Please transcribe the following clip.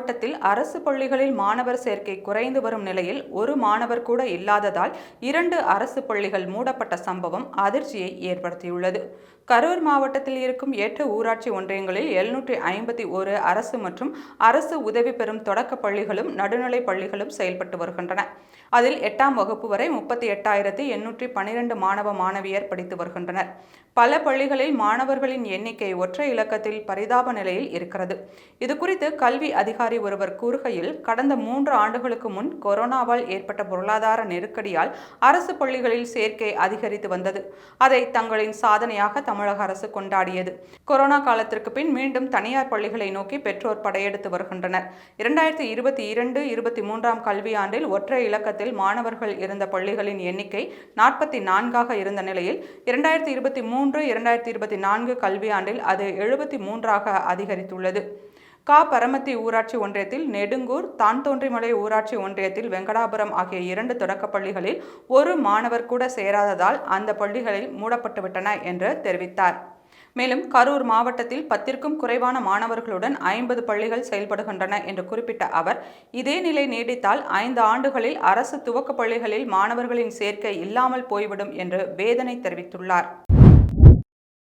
மாவட்டத்தில் அரசு பள்ளிகளில் மாணவர் சேர்க்கை குறைந்து வரும் நிலையில் ஒரு மாணவர் கூட இல்லாததால் இரண்டு அரசு பள்ளிகள் மூடப்பட்ட சம்பவம் அதிர்ச்சியை ஏற்படுத்தியுள்ளது. கரூர் மாவட்டத்தில் இருக்கும் எட்டு ஊராட்சி ஒன்றியங்களில் எழுநூற்றி ஐம்பத்தி ஒரு அரசு மற்றும் அரசு உதவி பெறும் தொடக்க பள்ளிகளும் நடுநிலை பள்ளிகளும் செயல்பட்டு வருகின்றன. அதில் எட்டாம் வகுப்பு வரை முப்பத்தி எட்டாயிரத்தி எண்ணூற்றி பனிரெண்டு மாணவ மாணவியர் படித்து வருகின்றனர். பல பள்ளிகளில் மாணவர்களின் எண்ணிக்கை ஒற்றை இலக்கத்தில் பரிதாப நிலையில் இருக்கிறது. இது குறித்து கல்வி அதிகாரி ஒருவர் கூறுகையில் கடந்த மூன்று ஆண்டுகளுக்கு முன் கொரோனாவால் ஏற்பட்ட பொருளாதார நெருக்கடியால் அரசு பள்ளிகளில் சேர்க்கை அதிகரித்து வந்தது. அதை தங்களின் சாதனையாக தமிழக அரசு கொண்டாடியது. கொரோனா காலத்திற்கு பின் மீண்டும் தனியார் பள்ளிகளை நோக்கி பெற்றோர் படையெடுத்து வருகின்றனர். இரண்டாயிரத்தி இருபத்தி இரண்டு இருபத்தி மூன்றாம் கல்வியாண்டில் ஒற்றை இலக்கத்தில் மாணவர்கள் இருந்த பள்ளிகளின் எண்ணிக்கை நாற்பத்தி நான்காக இருந்த நிலையில் இரண்டாயிரத்தி இருபத்தி மூன்று இரண்டாயிரத்தி இருபத்தி நான்கு கல்வியாண்டில் அது எழுபத்தி மூன்றாக அதிகரித்துள்ளது. கா. பரமத்தி ஊராட்சி ஒன்றியத்தில் நெடுங்கூர் தான்தோன்றிமலை ஊராட்சி ஒன்றியத்தில் வெங்கடாபுரம் ஆகிய இரண்டு தொடக்கப் பள்ளிகளில் ஒரு மாணவர் கூட சேராததால் அந்த பள்ளிகளில் மூடப்பட்டுவிட்டன என்று தெரிவித்தார். மேலும் கரூர் மாவட்டத்தில் பத்திற்கும் குறைவான மாணவர்களுடன் ஐம்பது பள்ளிகள் செயல்படுகின்றன என்று குறிப்பிட்ட அவர் இதே நிலை நீடித்தால் ஐந்து ஆண்டுகளில் அரசு துவக்க பள்ளிகளில் மாணவர்களின் சேர்க்கை இல்லாமல் போய்விடும் என்று வேதனை தெரிவித்துள்ளார்.